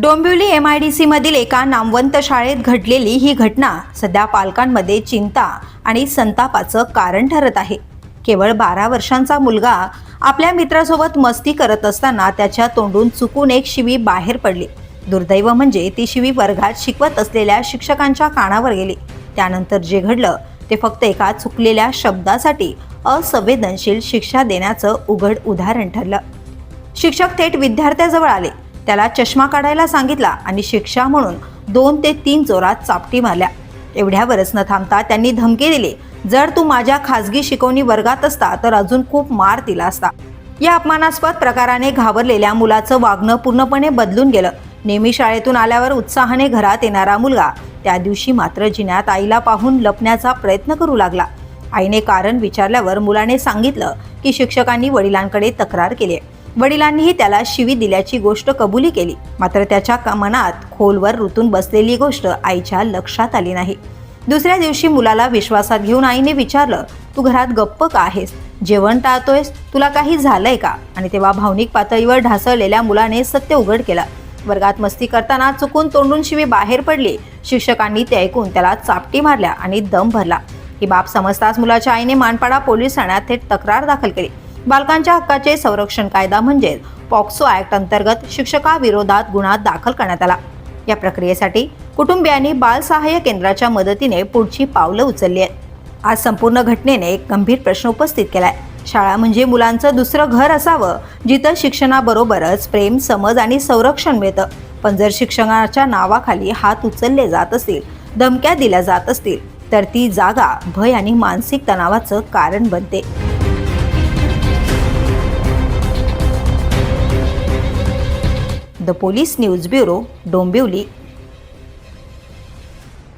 Dombivli M I D सीमधील एका नामवंत शाळेत घडलेली ही घटना सध्या पालकांमध्ये चिंता आणि संतापाचं कारण ठरत आहे. केवळ बारा वर्षांचा मुलगा आपल्या मित्रासोबत मस्ती करत असताना त्याच्या तोंडून चुकून एक शिवी बाहेर पडली. दुर्दैव म्हणजे ती शिवी वर्गात शिकवत असलेल्या शिक्षकांच्या कानावर गेली. त्यानंतर जे घडलं ते फक्त एका चुकलेल्या शब्दासाठी असंवेदनशील शिक्षा देण्याचं उघड उदाहरण ठरलं. शिक्षक थेट विद्यार्थ्याजवळ आले. त्याला चष्मा काढायला सांगितला आणि शिक्षा म्हणून दोन ते तीन जोरात चापटी मारल्या. एवढ्यावरच न थांबता त्यांनी धमकी दिली. जर तू माझ्या खासगी शिकवणी वर्गात असता तर अजून खूप मार दिला असता. या अपमानास्पद प्रकाराने घाबरलेल्या मुलाचं वागणं पूर्णपणे बदलून गेलं. नेहमी शाळेतून आल्यावर उत्साहाने घरात येणारा मुलगा त्या दिवशी मात्र जिन्यात आईला पाहून लपण्याचा प्रयत्न करू लागला. आईने कारण विचारल्यावर मुलाने सांगितलं की शिक्षकांनी वडिलांकडे तक्रार केली वडिलांनीही त्याला शिवी दिल्याची गोष्ट कबुली केली. मात्र त्याच्या मनात खोलवर रुतून बसलेली गोष्ट आईच्या लक्षात आली नाही. दुसऱ्या दिवशी मुलाला विश्वासात घेऊन आईने विचारलं तू घरात गप्प का आहेस? जेवण टाळतोयस? तुला काही झालंय का? आणि तेव्हा भावनिक पातळीवर ढासळलेल्या मुलाने सत्य उघड केलं. वर्गात मस्ती करताना चुकून तोंडून शिवी बाहेर पडली. शिक्षकांनी ते ऐकून त्याला चापटी मारल्या आणि दम भरला. ही बाब समजताच मुलाच्या आईने मानपाडा पोलीस ठाण्यात थेट तक्रार दाखल केली. बालकांच्या हक्काचे संरक्षण कायदा म्हणजेच पॉक्सो ऍक्ट अंतर्गत शिक्षकाविरोधात गुन्हा दाखल करण्यात आला. या प्रक्रियेसाठी कुटुंबियांनी बाल सहाय्य केंद्राच्या मदतीने पुढची पावलं उचलली आहेत. आज संपूर्ण घटनेने एक गंभीर प्रश्न उपस्थित केलाय. शाळा म्हणजे मुलांचं दुसरं घर असावं जिथं शिक्षणाबरोबरच प्रेम समज आणि संरक्षण मिळतं. पण जर शिक्षणाच्या नावाखाली हात उचलले जात असतील धमक्या दिल्या जात असतील तर ती जागा भय आणि मानसिक तणावाचं कारण बनते. The police news bureau Dombivli.